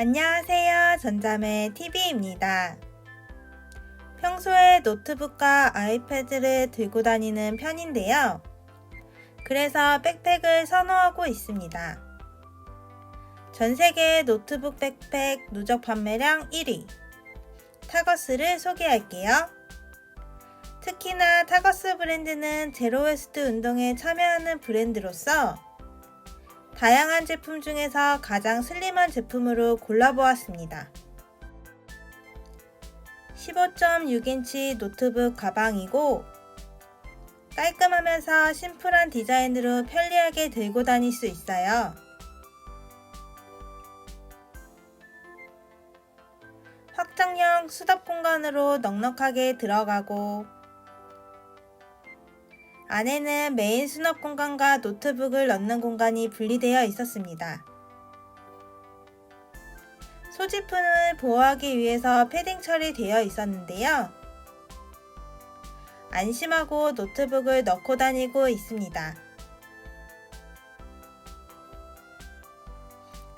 안녕하세요. 전자매 TV입니다. 평소에 노트북과 아이패드를 들고 다니는 편인데요. 그래서 백팩을 선호하고 있습니다. 전 세계 노트북 백팩 누적 판매량 1위. 타거스를 소개할게요. 특히나 타거스 브랜드는 제로웨스트 운동에 참여하는 브랜드로서 다양한 제품 중에서 가장 슬림한 제품으로 골라보았습니다. 15.6인치 노트북 가방이고 깔끔하면서 심플한 디자인으로 편리하게 들고 다닐 수 있어요. 확장형 수납 공간으로 넉넉하게 들어가고 안에는 메인 수납 공간과 노트북을 넣는 공간이 분리되어 있었습니다. 소지품을 보호하기 위해서 패딩 처리되어 있었는데요. 안심하고 노트북을 넣고 다니고 있습니다.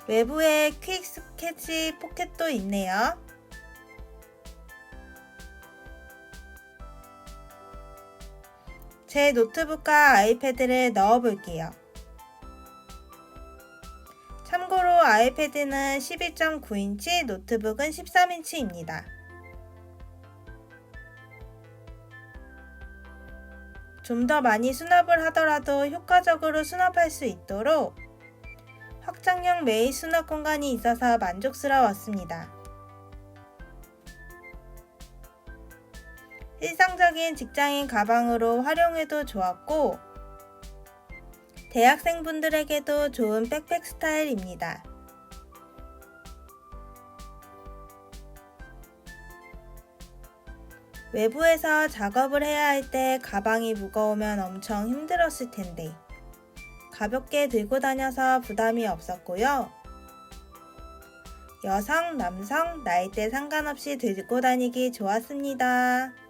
외부에 퀵 스케치 포켓도 있네요. 제 노트북과 아이패드를 넣어 볼게요. 참고로 아이패드는 12.9인치, 노트북은 13인치입니다. 좀 더 많이 수납을 하더라도 효과적으로 수납할 수 있도록 확장형 메인 수납 공간이 있어서 만족스러웠습니다. 일상적인 직장인 가방으로 활용해도 좋았고, 대학생분들에게도 좋은 백팩 스타일입니다. 외부에서 작업을 해야 할 때 가방이 무거우면 엄청 힘들었을 텐데, 가볍게 들고 다녀서 부담이 없었고요. 여성, 남성, 나이대 상관없이 들고 다니기 좋았습니다.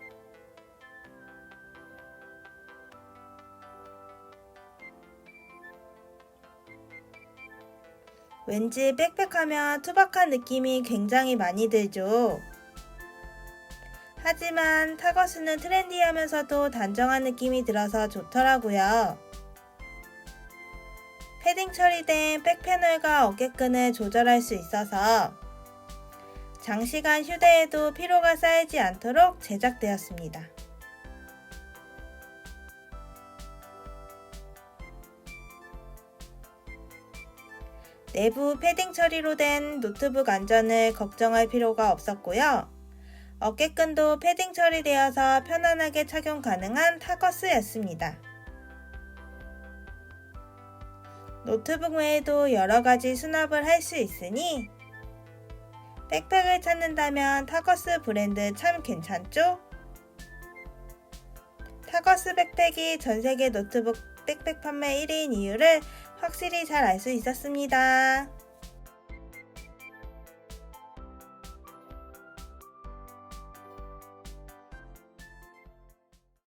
왠지 빽빽하면 투박한 느낌이 굉장히 많이 들죠. 하지만 타거스는 트렌디하면서도 단정한 느낌이 들어서 좋더라고요. 패딩 처리된 백패널과 어깨끈을 조절할 수 있어서 장시간 휴대해도 피로가 쌓이지 않도록 제작되었습니다. 내부 패딩 처리로 된 노트북 안전을 걱정할 필요가 없었고요. 어깨끈도 패딩 처리되어서 편안하게 착용 가능한 타거스였습니다. 노트북 외에도 여러 가지 수납을 할 수 있으니 백팩을 찾는다면 타거스 브랜드 참 괜찮죠? 타거스 백팩이 전 세계 노트북 백팩 판매 1위인 이유를 확실히 잘 알 수 있었습니다.